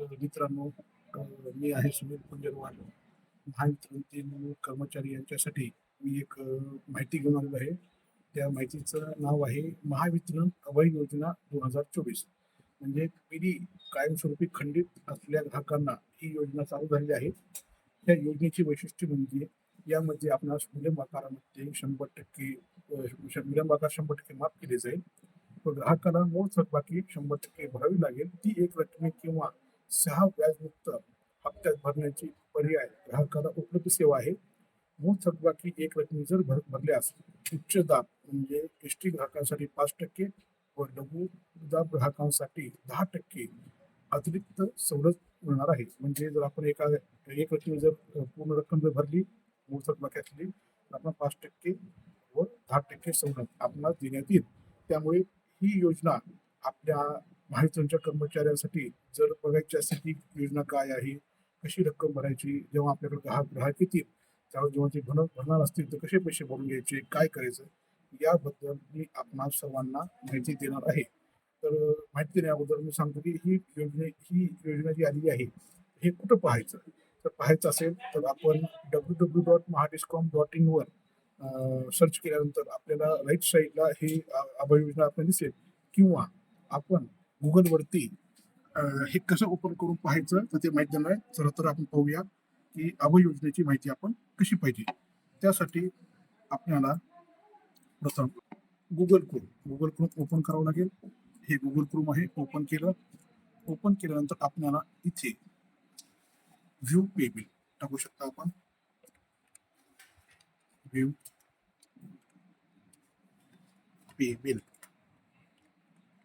मित्रांनो मी आहे सुनील कुंजरवाल महावितरणतील कर्मचारी यांच्यासाठी मी एक माहिती घेऊन आलेलो आहे. त्या माहितीचं नाव आहे महावितरण अभय योजना दोन हजार चोवीस. म्हणजे पिढी कायमस्वरूपी खंडित असलेल्या ग्राहकांना ही योजना चालू झालेली आहे. त्या योजनेची वैशिष्ट्य म्हणजे यामध्ये आपणास विलंब आकारामध्ये शंभर टक्के श- विलंब आकार शंभर टक्के माफ केले जाईल. व ग्राहकाला मूळ थकबाकी शंभर टक्के भरावी लागेल. ती एक रकमे किंवा सहा व्याजमुक्त हप्त्यात भरण्याची पर्याय ग्राहकाला उपलब्ध सेवा आहे. मूळ थकबाकी एक रकमी जर भर भरल्यास उच्च दाब म्हणजे एस टी ग्राहकांसाठी पाच टक्के व लघु दाब ग्राहकांसाठी दहा टक्के अतिरिक्त सवलत मिळणार आहे. म्हणजे जर आपण एका एक रकमी जर पूर्ण रक्कम जर भरली मूळ थकबाकी तर आपण पाच टक्के व दहा टक्के सवलत आपणास देण्यात येईल. त्यामुळे ही योजना आपल्या महावितरणच्या कर्मचाऱ्यांसाठी जर बघायची असेल की योजना काय आहे कशी रक्कम भरायची जेव्हा आपल्याकडे ग्राहक ग्राहक येतील त्यावेळी जेव्हा ते भर भरणार असतील तर कसे पैसे भरून घ्यायचे काय करायचं याबद्दल मी आपणा सर्वांना माहिती देणार आहे. तर माहिती देण्याबद्दल मी सांगतो की ही योजने ही योजना जी आलेली आहे हे कुठं पाहायचं? तर पाहायचं असेल तर आपण W W dot Mahadiscom dot in वर सर्च केल्यानंतर आपल्याला राईट साईडला ही अभय योजना आपल्याला दिसेल. किंवा आपण गुगलवरती हे कसं ओपन करून पाहायचं तर ते माहिती देणार आहे चला तर आपण पाहूया की अभय योजनेची माहिती आपण कशी पाहिजे? त्यासाठी आपल्याला प्रथम Google Chrome Google Chrome open करावं लागेल. हे गुगल क्रोम आहे ओपन केलं. ओपन केल्यानंतर आपल्याला इथे व्ह्यू पेबिल टाकू शकता आपण. व्ह्यू पेबिल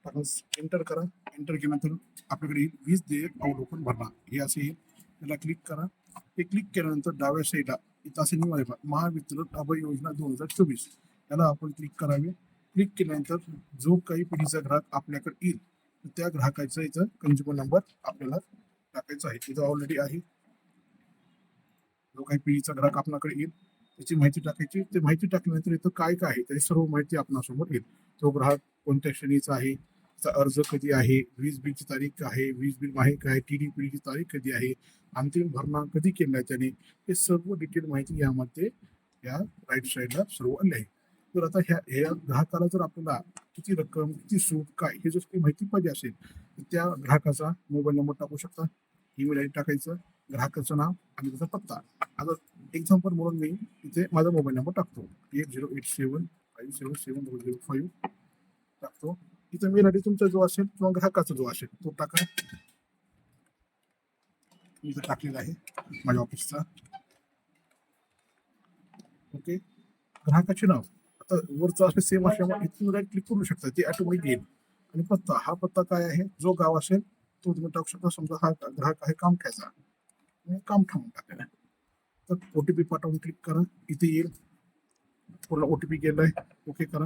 बिल एंटर करा. एंटर केल्यानंतर आपल्याकडे येईल वीज देयक अवलोकन भरणा हे असे येईल त्याला क्लिक करा. हे क्लिक केल्यानंतर डाव्या साईडला इथं असे नियम महावितरण अभय योजना दोन हजार चोवीस. याला आपण क्लिक करावे. क्लिक केल्यानंतर जो काही पिढीचा ग्राहक आपल्याकडे येईल त्या ग्राहकाचा इथं कंझ्युमर नंबर आपल्याला टाकायचा आहे. इथं ऑलरेडी आहे. जो काही पिढीचा ग्राहक आपल्याकडे येईल त्याची माहिती टाकायची. ते माहिती टाकल्यानंतर इथं काय काय आहे त्याची सर्व माहिती आपणासमोर येईल. तो ग्राहक कोणत्या श्रेणीचा आहे अर्ज कधी आहे? वीज बिलची तारीख काय आहे? वीज बिल आहे? काय टी डी पीची तारीख कधी आहे? अंतिम भरणा कधी केला आहे त्याने? हे सर्व डिटेल माहिती यामध्ये या राईट साईडला सर्व आले आहे. तर आता ह्या ह्या ग्राहकाला जर आपल्याला किती रक्कम किती सूट काय हे जर काही माहिती पाहिजे असेल तर त्या ग्राहकाचा मोबाईल नंबर टाकू शकता. ईमेल आय डी टाकायचं ग्राहकाचं नाव आणि त्याचा पत्ता. आता एक्झाम्पल म्हणून मी इथे माझा मोबाईल नंबर टाकतो. Eight zero eight seven five seven seven double zero five टाकतो. तुमचा जो असेल किंवा ग्राहकाचा जो असेल तो टाका. मी इथं टाकलेला आहे, माझ्या ऑफिसचा ओके ग्राहकाचे नाव. आता सेम इथून क्लिक करू शकता. ते ऑटोमॅटिक येईल आणि पत्ता, हा पत्ता काय आहे? जो गाव असेल तो तुम्ही टाकू शकता. समजा हा ग्राहक आहे काम मी काम टाकलेला आहे. तर ओ टी पी पाठवून क्लिक करा. इथे येईल. पूर्ण ओ टी पी गेलाय ओके करा.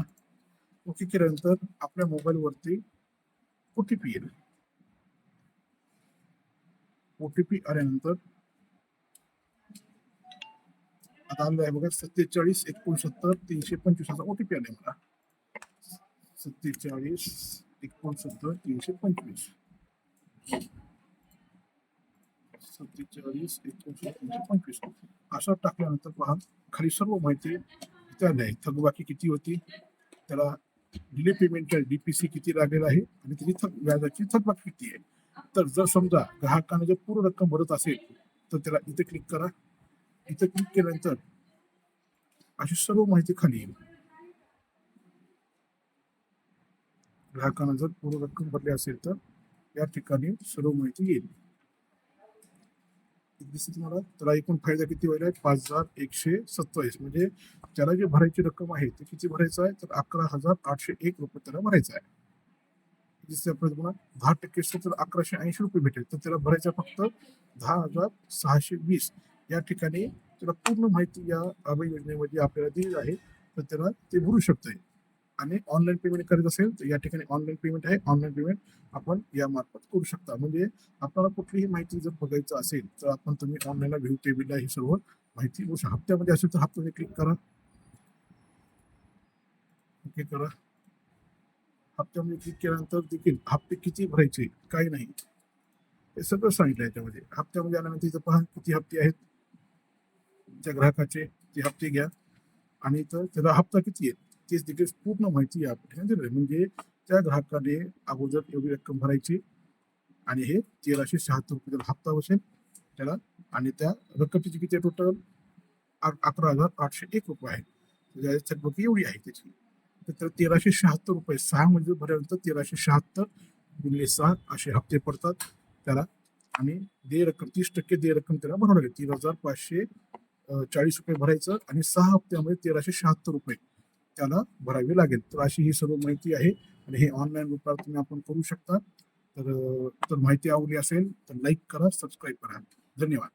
ओके केल्यानंतर आपल्या मोबाईलवरती वरती ओटीपी येईल. ओटीपी आल्यानंतर आता आलेलं आहे बघा सत्तेचाळीस एकोणसत्तर तीनशे पंचवीस असा आले मला. सत्तेचाळीस एकोणसत्तर तीनशे पंचवीस. सत्तेचाळीस एकोणसत्तर तीनशे पंचवीस. असं टाकल्यानंतर पहा खाली सर्व माहिती त्या थकबाकी किती होती? त्याला डिले पेमेंटच्या डीपीसी किती लागलेला आहे आणि त्याची थक व्याजाची थकबाक किती आहे? तर जर समजा ग्राहकाने जर पूर्ण रक्कम भरत असेल तर त्याला इथे क्लिक करा. इथे क्लिक केल्यानंतर अशी सर्व माहिती खाली येईल. ग्राहकानं जर पूर्ण रक्कम भरली असेल तर या ठिकाणी सर्व माहिती येईल. तुम्हाला त्याला एकूण फायदा किती व्हायला आहे? पाच हजार एकशे सत्तावीस. म्हणजे त्याला जी भरायची रक्कम आहे ते किती भरायचं आहे? तर अकरा हजार आठशे एक रुपये त्याला भरायचं आहे. दिसते आपल्याला तुम्हाला? दहा टक्के तर अकराशे ऐंशी रुपये भेटेल. तर त्याला भरायचं फक्त दहा हजार सहाशे वीस. या ठिकाणी त्याला पूर्ण माहिती या अभय योजनेमध्ये आपल्याला दिली आहे. तर त्याला ते भरू शकतंय. आणि ऑनलाईन पेमेंट करत असेल तर या ठिकाणी ऑनलाईन पेमेंट आहे. ऑनलाईन पेमेंट आपण या मार्फत करू शकता. म्हणजे आपल्याला कुठलीही माहिती जर बघायचं असेल तर आपण तुम्ही ऑनलाईनला व्ह्यू टेबलला ही सर्व माहिती बघू हप्त्यामध्ये असेल तर हप्त्यामध्ये क्लिक करा. ओके करा. हप्त्यामध्ये क्लिक केल्यानंतर देखील हप्ते किती भरायचे काही नाही. हे सगळं सांगितलं याच्यामध्ये. हप्त्यामध्ये आल्यानंतर इथं पहा किती हप्ते आहेत. त्या ग्राहकाचे ते हप्ते घ्या. आणि तर त्याला हप्ता किती आहे? तेच देखील पूर्ण माहिती या ठिकाणी म्हणजे त्या ग्राहकाने अगोदर एवढी रक्कम भरायची आणि हे तेराशे शहात्तर रुपये त्याला हप्ता बसेल. त्याला आणि त्या रक्कमची किती टोटल अकरा हजार आठशे एक रुपये आहे. त्याच्या थकबाकी एवढी आहे त्याची. तर त्याला तेराशे शहात्तर रुपये सहा म्हणजे भरल्यानंतर तेराशे शहात्तर गुणले सहा असे हप्ते पडतात. त्याला आणि दे रक्कम तीस टक्के दे रक्कम त्याला भरावं लागेल. तीन हजार पाचशे चाळीस रुपये भरायचं आणि सहा हप्त्यामध्ये तेराशे शहात्तर रुपये त्याला भरावी लागेल. तर अशी ही सर्व माहिती आहे आणि हे ऑनलाईन रूपात तुम्ही आपण करू शकता. तर तर माहिती आवडली असेल तर लाईक करा सबस्क्राईब करा. धन्यवाद.